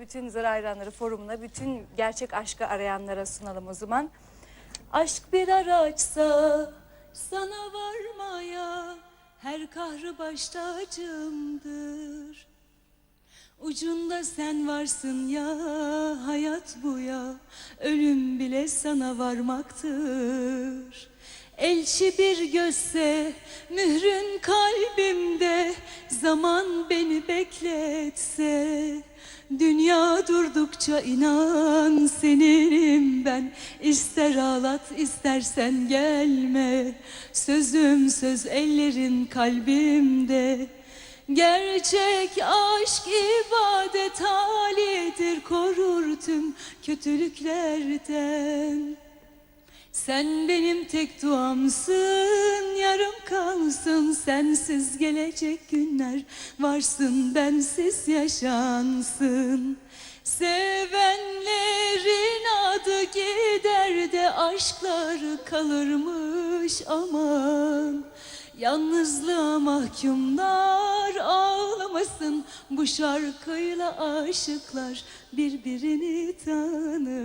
bütün Zır Hayranları Forumu'na, bütün gerçek aşkı arayanlara sunalım o zaman. Aşk bir araçsa sana varmaya her kahrı baş tacımdır. Ucunda sen varsın ya hayat bu ya ölüm bile sana varmaktır. Elçi bir gözse mührün kalbimde zaman beni bekletse durdukça inan seninim ben İster ağlat istersen gelme Sözüm söz ellerin kalbimde Gerçek aşk ibadet halidir korur tüm kötülüklerden. Sen benim tek duamsın, yarım kalsın sensiz gelecek günler. Varsın bensiz yaşansın. Sevenlerin adı gider de aşkları kalırmış aman. Yalnızlığa mahkumlar ağlamasın Bu şarkıyla aşıklar birbirini tanısın